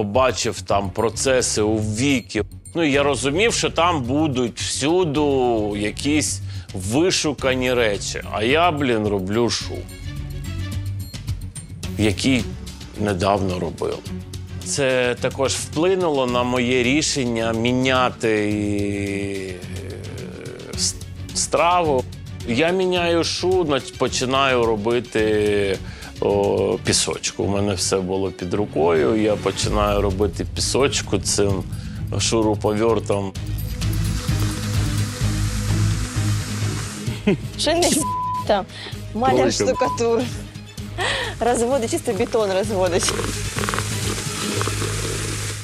побачив там процеси у віки. Ну і я розумів, що там будуть всюду якісь вишукані речі. А я, блін, роблю шоу, який недавно робив. Це також вплинуло на моє рішення міняти е, страву. Я міняю шу, починаю робити о, пісочку. У мене все було під рукою. Я починаю робити пісочку цим шуруповертом. Що не там? Маляр Тройка. штукатур. Розводить, чисто бетон розводить.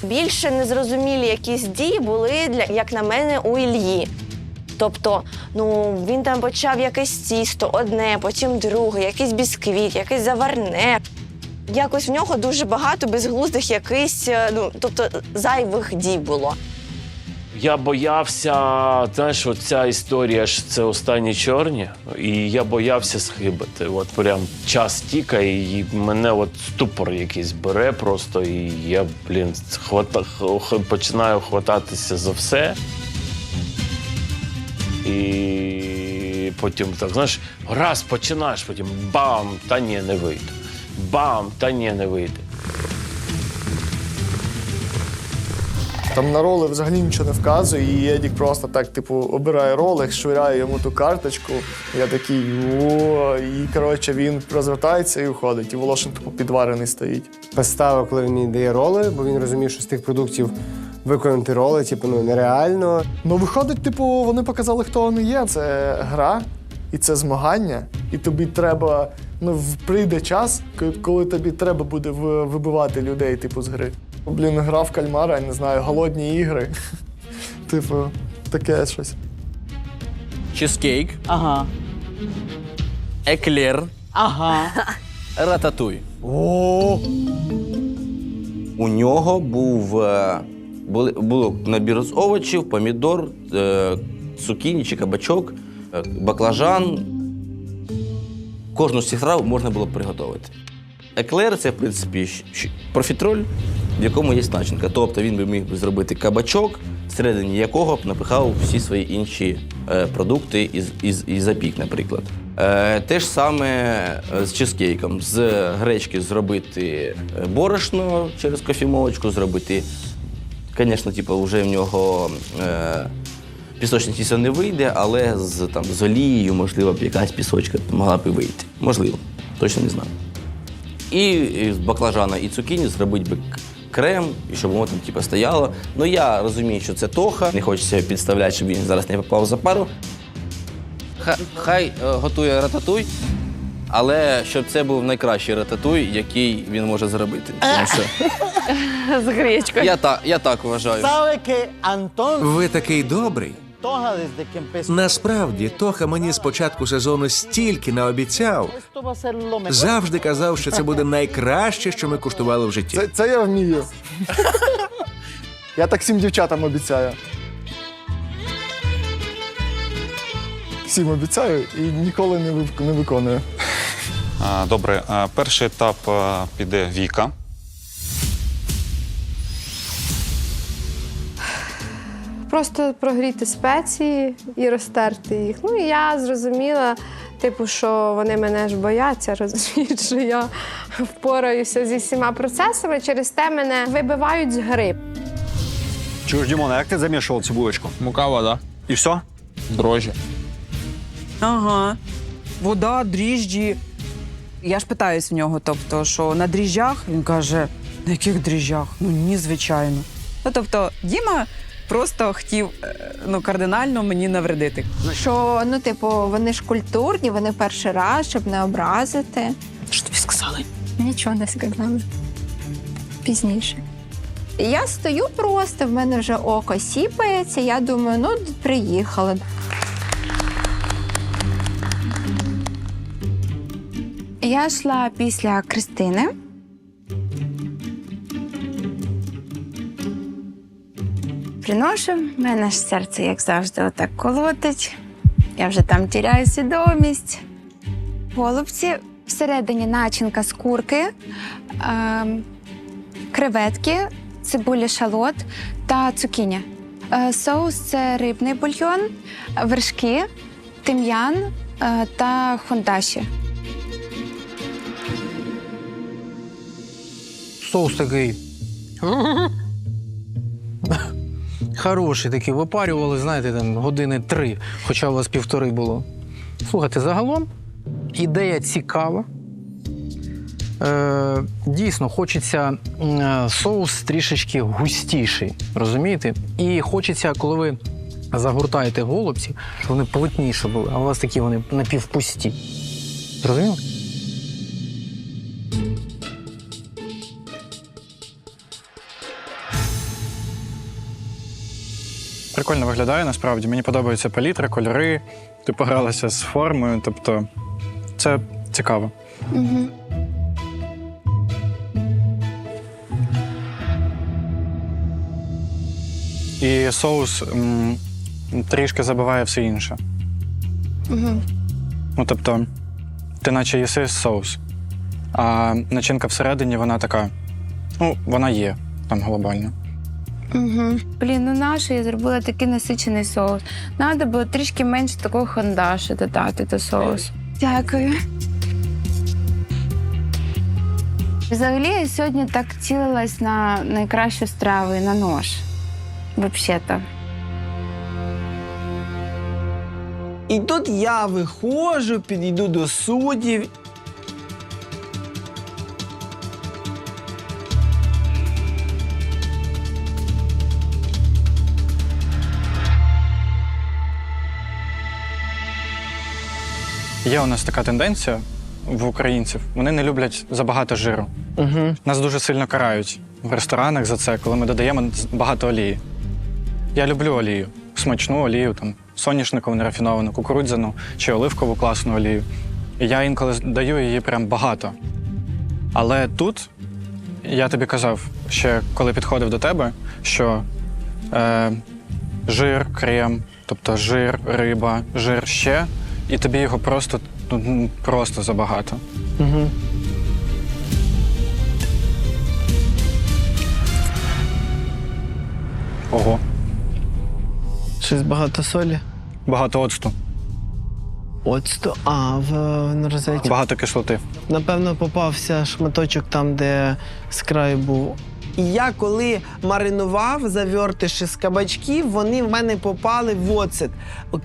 Більше незрозумілі якісь дії були, для, як на мене, у Ільї. Тобто, ну він там почав якесь тісто, одне, потім друге, якийсь бісквіт, якесь заварне. Якось в нього дуже багато безглуздих якихось, е, ну тобто зайвих дій було. Я боявся, знаєш, оця історія ж це останні чорні, і я боявся схибити. От прям час тікає, і мене от ступор якийсь бере просто, і я, блін, хвата, починаю хвататися за все. І потім так, знаєш, раз починаєш, потім бам, та ні, не вийде. Бам, та ні, не вийде. Там на роли взагалі нічого не вказує, і Едік просто так, типу, обирає роли, швиряє йому ту карточку. Я такий о, і коротше він розвертається і уходить. І Волошин тупо підварений стоїть. Поставив, коли він мені дає роли, бо він розумів, що з тих продуктів виконати роли, типу, ну нереально. Ну, виходить, типу, вони показали, хто вони є. Це гра і це змагання. І тобі треба. Ну, в- прийде час, коли тобі треба буде вибивати людей, типу, з гри. Блін, гра в кальмара, я не знаю, голодні ігри. Типу, таке щось. чизкейк, Ага. еклер, Ага. рататуй. О, У нього був е, були, було набір з овочів, помідор, е, цукіні чи кабачок, е, баклажан. Кожну з цих трав можна було приготувати. Еклер це, в принципі, профітроль, в якому є начинка. Тобто він би міг зробити кабачок, всередині якого б напихав всі свої інші е, продукти і, з- і, з- запік, наприклад. Е, те ж саме з чизкейком. З гречки зробити борошно через кофемолочку, зробити. Звісно, типу, вже в нього е, пісочне тісто не вийде, але з, там, з олією, можливо, б якась пісочка могла б і вийти. Можливо, точно не знаю. І, і з баклажана і цукіні зробити би крем, і щоб воно там типу, стояло. Ну я розумію, що це тоха, не хочеться підставляти, щоб він зараз не попав за пару. Хай, хай е, готує рататуй, але щоб це був найкращий рататуй, який він може зробити. Тому що З гречкою. я, та, я так вважаю. sabe que Antón Ви такий добрий. Toja desde que empezó. Насправді, Тоха мені з початку сезону стільки наобіцяв. Esto va a ser lo mejor. Завжди казав, що це буде найкраще, що ми куштували в житті. Це, це я вмію. Я так всім дівчатам обіцяю. Всім обіцяю і ніколи не, вик- не виконую. Добре, перший етап піде Віка. Просто прогріти спеції і розтерти їх. Ну і я зрозуміла, типу, що вони мене ж бояться, розуміють, що я впораюся зі всіма процесами. Через те мене вибивають з гри. Чуєш, Дімон, а як ти замішував цю булочку? Мука, вода, І все? дрожжі. Ага. Вода, дріжджі. Я ж питаюсь в нього, тобто, що на дріжджах він каже: на яких дріжджах? Ну ні, звичайно. Ну тобто, Діма просто хотів е, ну, кардинально мені навредити. Що ну, типу, вони ж культурні, вони перший раз, щоб не образити. Що тобі сказали? Нічого не сказали. Пізніше. Я стою просто, в мене вже око сіпається. Я думаю, ну приїхали. Я йшла після Кристини. Приношу, в мене ж серце, як завжди, отак колотить. Я вже там тіряю свідомість. Голубці всередині начинка з курки, ем, креветки, цибуля шалот та цукіня. Е, Соус це рибний бульйон, вершки, тим'ян е, та хондаші. Соус такий. Хороший такий. Випарювали, знаєте, там години три, хоча у вас півтори було. Слухайте, загалом ідея цікава. Е, дійсно, хочеться соус трішечки густіший, розумієте? І хочеться, коли ви загортаєте голубці, щоб вони плотніші були, а у вас такі вони напівпусті. Зрозуміло? Прикольно виглядає насправді. Мені подобається палітра, кольори. Ти погралася з формою, тобто це цікаво. Угу. І соус м, трішки забиває все інше. Угу. Ну, тобто, ти наче їси соус, а начинка всередині, вона така. Ну, вона є там глобально. Угу. Блін, ну нащо я зробила такий насичений соус? Надо було трішки менше такого хандашу додати до соусу. Дякую. Взагалі, я сьогодні так цілилась на найкращу страву і на нож. Взагалі-то. І тут я виходжу, підійду до суддів. Є у нас така тенденція в українців. Вони не люблять забагато жиру. Угу. Нас дуже сильно карають в ресторанах за це, коли ми додаємо багато олії. Я люблю олію, смачну олію, там, соняшникову нерафіновану, кукурудзяну чи оливкову класну олію. І я інколи даю її прям багато. Але тут я тобі казав, ще коли підходив до тебе, що е, жир, крем, тобто жир, риба, жир ще, і тобі його просто, ну, просто забагато. Угу. Ого, Щось багато солі. багато оцту, Оцту. А, в, в розетці. багато кислоти. Напевно, попався шматочок там, де з краю був. І я коли маринував завертиші з кабачків, вони в мене попали в оцет.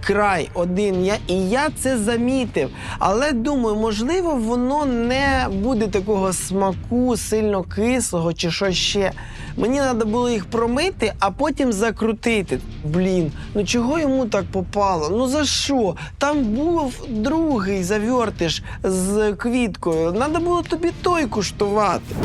Край один. Я, і я це замітив. Але думаю, можливо, воно не буде такого смаку, сильно кислого чи що ще. Мені треба було їх промити, а потім закрутити. Блін, ну чого йому так попало? Ну за що? Там був другий завертиш з квіткою. Треба було тобі той куштувати.